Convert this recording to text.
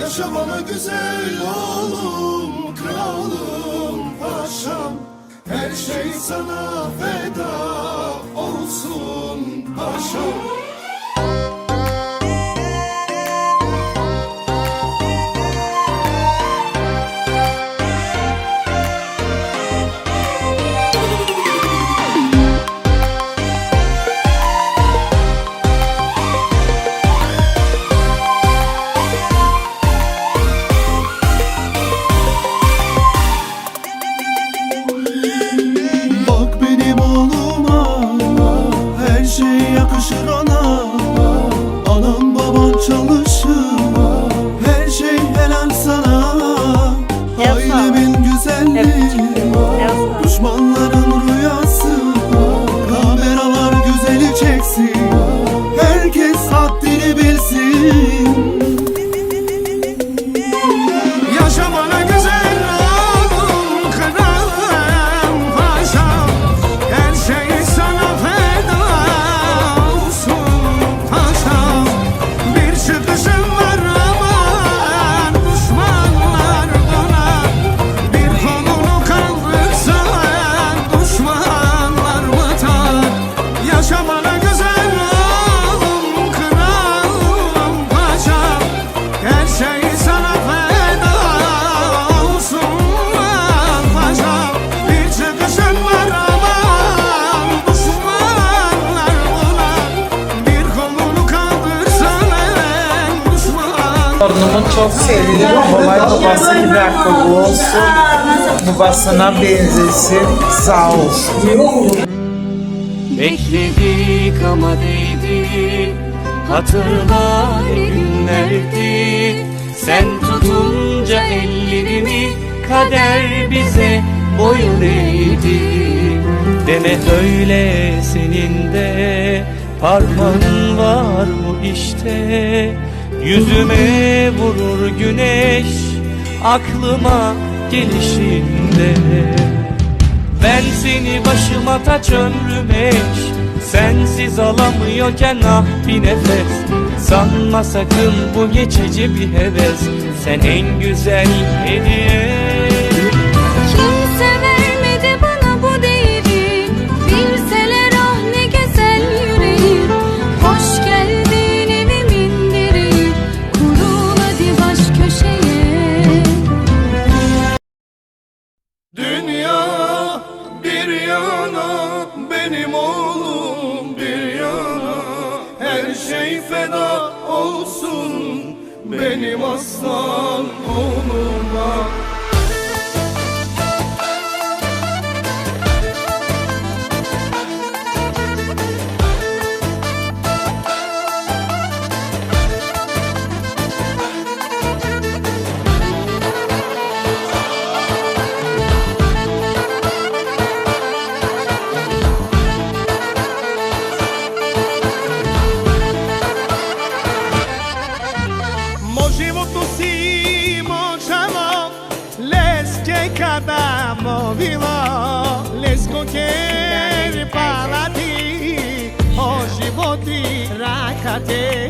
Yaşa bana güzel oğlum, kralım, paşam. Her şey sana feda olsun paşam Torunumun çok sevdiğim Noel babası gibi akıllı olsun. Babasına benzesin. Sağ olsun. Bekledik ama değdi Hatırla günlerdi Sen tutunca ellerimi Kader bize boyun eğdi Deme öyle senin de Parmağın var bu işte Yüzüme vurur güneş Aklıma gelişinde. Ben seni başıma taç ömrüm eş Sensiz alamıyorken ah bir nefes. Sanma sakın bu geçici bir heves Sen en güzel hediye benim aslan oğluma দাদা mówiło Lesko kiedy palati O żywoti rakate